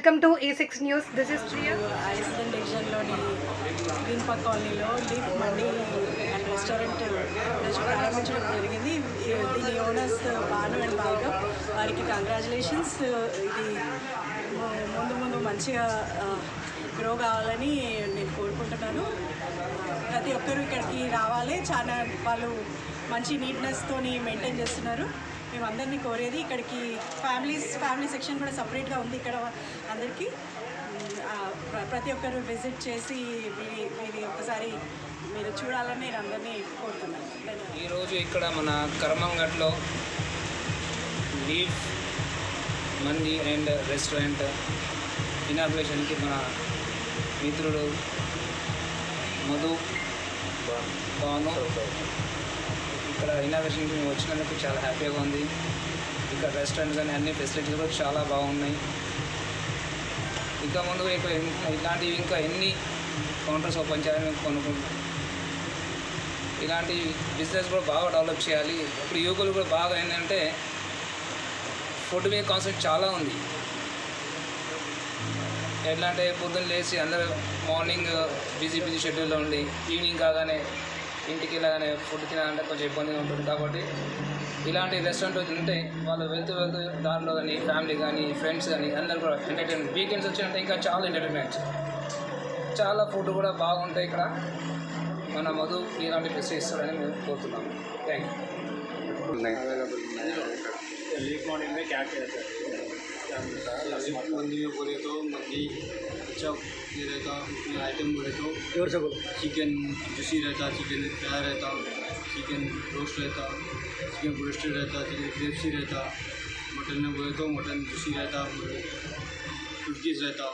ఈ six news this is Priya Iceland డివిజన్లోని green park కాలనీలో లీఫ్ మండి అండ్ రెస్టారెంట్ ప్రారంభించడం జరిగింది. దీని ఓనర్స్ భాను అండ్ భార్గవ్ వారికి కంగ్రాచులేషన్స్ ఇది ముందు ముందు మంచిగా గ్రో కావాలని నేను కోరుకుంటున్నాను. ప్రతి ఒక్కరు ఇక్కడికి రావాలి. చాలా వాళ్ళు మంచి నీట్నెస్తోని మెయింటైన్ చేస్తున్నారు. మేము అందరినీ కోరేది ఇక్కడికి ఫ్యామిలీస్ ఫ్యామిలీ సెక్షన్ కూడా సపరేట్గా ఉంది ఇక్కడ అందరికీ. ప్రతి ఒక్కరు విజిట్ చేసి మీరు ఒకసారి మీరు చూడాలని నేను అందరినీ కోరుతున్నాను. ఈరోజు ఇక్కడ మన కర్మంగట్లో లీఫ్ మంది అండ్ రెస్టారెంట్ ఇనాగ్రేషన్కి మన మిత్రుడు మధు భాను ఇక్కడ ఇన్నోవేషన్ మేము వచ్చినందుకు చాలా హ్యాపీగా ఉంది. ఇక్కడ రెస్టారెంట్ కానీ అన్ని ఫెసిలిటీస్ కూడా చాలా బాగున్నాయి. ఇంకా ముందు ఇక్కడ ఇలాంటివి ఇంకా ఎన్ని కౌంటర్స్ ఓపెన్ చేయాలని మేము కొనుక్కుంటున్నాం ఇలాంటి బిజినెస్ కూడా బాగా డెవలప్ చేయాలి. ఇప్పుడు యువకులు కూడా బాగా ఏంటంటే ఫుడ్ మీద కాన్సెప్ట్ చాలా ఉంది. ఎట్లా అంటే పొద్దున్న లేచి అందరూ మార్నింగ్ బిజీ బిజీ షెడ్యూల్లో ఉండి ఈవినింగ్ కాగానే ఇంటికి వెళ్ళగానే ఫుడ్ తినాలంటే కొంచెం ఇబ్బందిగా ఉంటుంది కాబట్టి ఇలాంటి రెస్టారెంట్ ఉంటే వాళ్ళు వెళ్తూ వెళ్తూ దారిలో కానీ ఫ్యామిలీ కానీ ఫ్రెండ్స్ కానీ అందరూ కూడా ఎంటర్టైన్మెంట్ వీకెండ్స్ వచ్చినట్టే ఇంకా చాలా ఎంటర్టైన్మెంట్ చాలా ఫుడ్ కూడా బాగుంటాయి ఇక్కడ మన మధు ఇలాంటి ఫెసిలిటీ ఇస్తారని మేము కోరుతున్నాము థ్యాంక్ యూ लीफ मॉर्निंग में क्या क्या रहता है क्या मिलता है जैसे मंदी में बोले तो मंदी अच्छा ये रहता उसमें आइटम बोले तो ज़ोर से बोलो चिकन जूसी रहता चिकन फ्राई रहता चिकन रोस्ट रहता चिकन ब्रोस्टेड रहता चिकन क्रेप्सी रहता मटन में बोले तो मटन जूसी रहता कुकीज़ रहता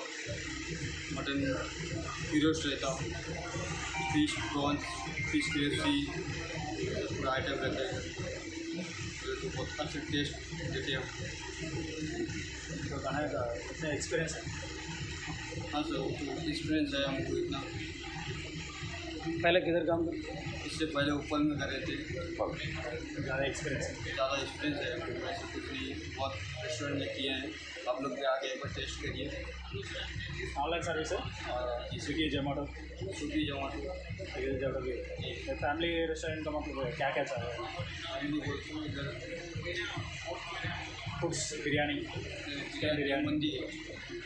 मटन रोस्ट रहता फ़िश प्रॉन्स फ़िश क्रेप्सी पूरा आइटम रहता है। तो बहुत अच्छा टेस्ट देते हैं तो खाना का एक्सपीरियंस है? हाँ सर तो एक्सपीरियंस है हमको इतना पहले किधर काम करते इससे पहले ऊपर में कर रहे थे। ज़्यादा एक्सपीरियंस ज़्यादा एक्सपीरियंस है। वैसे कुछ नहीं बहुत रेस्टोरेंट में किए हैं। आप लोग भी आके एक बार टेस्ट करिए। ऑनलाइन सर्विस है। स्विगी जोमेटो स्विगी जोमेटो इधर जगह भी। फैमिली रेस्टोरेंट का मतलब क्या क्या फैमिली बोलते हैं इधर। फूड्स बिरयानी। चिकन बिरयानी मंदी है।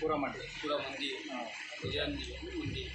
पूरा मंडी। पूरा मंदी हाँ। बिरयानी मंदी